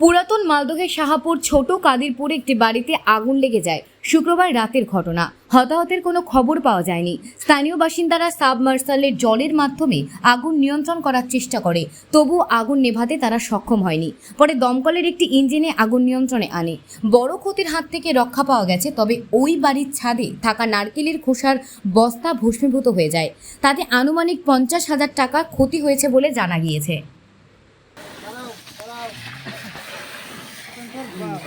পুরাতন মালদহের শাহাপুর ছোট কাদিরপুরে একটি বাড়িতে আগুন লেগে যায়। শুক্রবার রাতের ঘটনা। হতাহতের কোনো খবর পাওয়া যায়নি। স্থানীয় বাসিন্দারা সাবমার্সালের জলের মাধ্যমে আগুন নিয়ন্ত্রণ করার চেষ্টা করে। তবু আগুন নেভাতে তারা সক্ষম হয়নি। পরে দমকলের একটি ইঞ্জিনে আগুন নিয়ন্ত্রণে আনে। বড় ক্ষতির হাত থেকে রক্ষা পাওয়া গেছে, তবে ওই বাড়ির ছাদে থাকা নারকেলের খোসার বস্তা ভস্মীভূত হয়ে যায়। তাতে আনুমানিক পঞ্চাশ হাজার টাকা ক্ষতি হয়েছে বলে জানা গিয়েছে।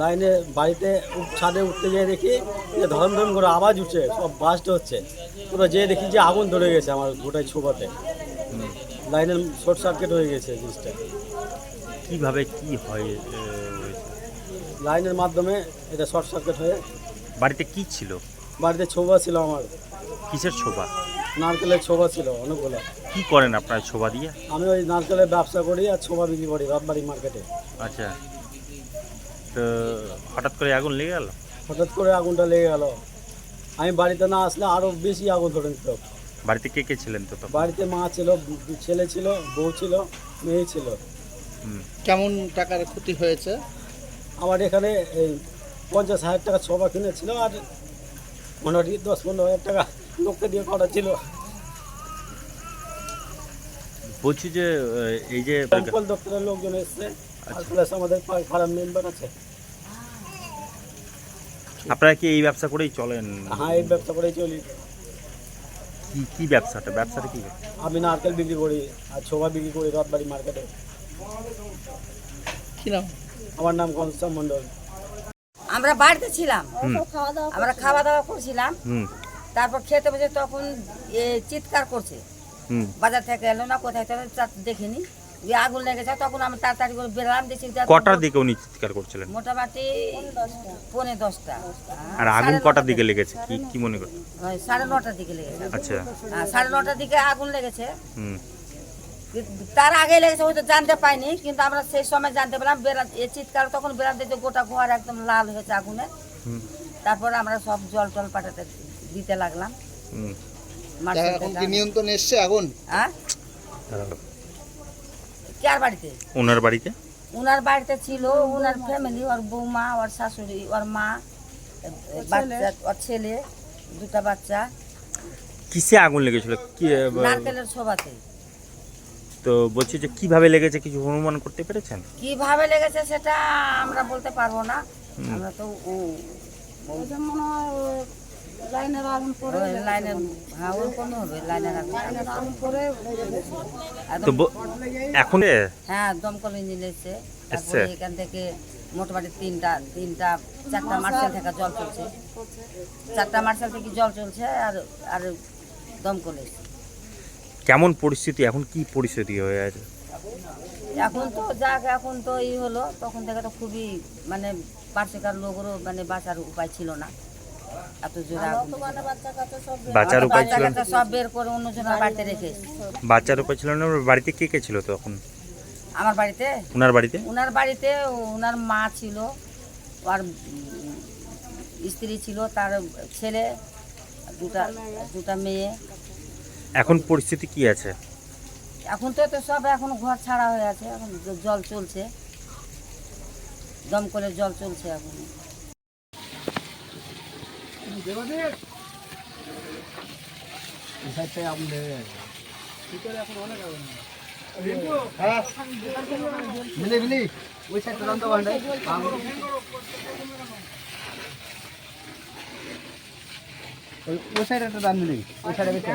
লাইনে বাড়িতে ছাদে উঠতে গিয়ে দেখি যে ধরম ধরম করে আওয়াজ উঠছে সব বাস্ট হচ্ছে। পুরো যেয়ে দেখি যে আগুন ধরে গেছে আমার গোটাই ছোপাতে। লাইনের শর্ট সার্কিট হয়ে গেছে জিনিসটা। কীভাবে কি হয় লাইনের মাধ্যমে এটা শর্ট সার্কিট হয়ে বাড়িতে কি ছিল? বাড়িতে ছোবা ছিল আমার। কিসের শোভা নারকেলের ছোবা ছিল অনেকগুলো। কি করেন আপনার শোভা দিয়ে? আমি ওই নারকেলের ব্যবসা করি আর ছোবা বিক্রি করি রথবাড়ি মার্কেটে আচ্ছা। তো হঠাৎ করে আগুন লেগে গেল? হঠাৎ করে আগুনটা লেগে গেল। আমি বাড়িতে না আসলে আরও বেশি আগুন ধরে নিত বাড়িতে কে কে ছিলেন তো তখন? বাড়িতে মা ছিল ছেলে ছিল বউ ছিল মেয়ে ছিল। হুম। কেমন টাকার ক্ষতি হয়েছে? আমার এখানে এই পঞ্চাশ হাজার টাকা ছবা কিনেছিল আর মোটামুটি দশ পনেরো হাজার টাকা লোককে দিয়ে করা ছিল বলছি যে এই যে দমকল দপ্তরের লোকজন এসছে আর প্লাস আমাদের ফার্ম মেম্বার আছে। আপনারা কি এই ব্যবসা করেই চলেন? হ্যাঁ এই ব্যবসা করেই চলি। কি কি ব্যবসাটা? ব্যবসাটা কি? আমি নারকেল বিক্রি করি আর ছোবা বিক্রি করি রথবাড়ি মার্কেটে। কি নাম? আমার নাম ঘনশ্যাম মণ্ডল। আমরা বাড়িতে ছিলাম। আমরা খাওয়া দাওয়া করছিলাম। তারপর খেতে বসে তখন এ চিৎকার করছে। বাজার থেকে এলো না কোথায় দেখিনি। যে আগুন লেগেছে তখন আমি তাড়াতাড়ি করে বেরোলাম দেখছি যে কটার দিকে উনি চিৎকার করছিলেন? মোটামুটি পৌনে দশটা। আর আগুন কটার দিকে লেগেছে? কি কি মনে ওই সাড়ে নটার দিকে লেগেছে। আচ্ছা। হ্যাঁ, সাড়ে নটার দিকে আগুন লেগেছে। হুম। তার আগে লেগেছে হয়তো জানতে পাইনি কিন্তু আমরা সেই সময় জানতে পারলাম বেড়া এ চিৎকার তখন বেড়াতে যে গোটা ঘর একদম লাল হয়েছে আগুনে। হুম। তারপরে আমরা সব জল টল পাঠাতে দিতে লাগলাম। এখন কি নিয়ন্ত্রণে এসছে আগুন? হ্যাঁ? কার বাড়িতে? ওনার বাড়িতে? উনার বাড়িতে ছিল উনার ফ্যামিলি ওর বৌমা ওর শাশুড়ি ওর মা বাচ্চা ওর ছেলে দুটা বাচ্চা। কিসে আগুন লেগেছিল? কি নারকেলের ছোবাতে তো বলছি যে কীভাবে লেগেছে কিছু অনুমান করতে পেরেছেন? কীভাবে লেগেছে সেটা আমরা বলতে পারব না। আমরা তো ও- লাইনের আগুন পরে লাইনের হ্যাঁ ওরকমই হবে লাইনের আগুন। আগুন পরে তো এখন হ্যাঁ দমকল ইঞ্জিন এসছে। এসছে? তারপরে এখান থেকে মোটামুটি তিনটা তিনটা চারটা মার্শাল থেকে জল চলছে। চারটা মার্শাল থেকে জল চলছে আর আর দমকল এসছে। কেমন পরিস্থিতি? এখন কি পরিস্থিতি হয়ে আছে? এখন তো যাক এখন তো ই হলো। তখন থেকে তো খুবই মানে পার্শ্বিকার লোকেরও মানে বাঁচার উপায় ছিল না। এত জোরে আগুন মানে বাচ্চা বাচ্চার উপায় ছিল সব বের করে অন্যজনের বাড়িতে রেখে। বাচ্চার উপায় ছিল না ওর বাড়িতে কে কে ছিল তখন? আমার বাড়িতে? ওনার বাড়িতে? ওনার বাড়িতে ওনার মা ছিল আর স্ত্রী ছিল তার ছেলে দুটা দুটা মেয়ে। এখন পরিস্থিতি কি আছে? এখন তো তো সব এখন ঘর ছাড়া হয়ে আছে এখন জল চলছে। দমকলের জল চলছে এখন। মিলি মিলি ওই সাইডটা জানতে পারেন ওই সাইডে একটা দান মিলি ওই সাইডে বেশি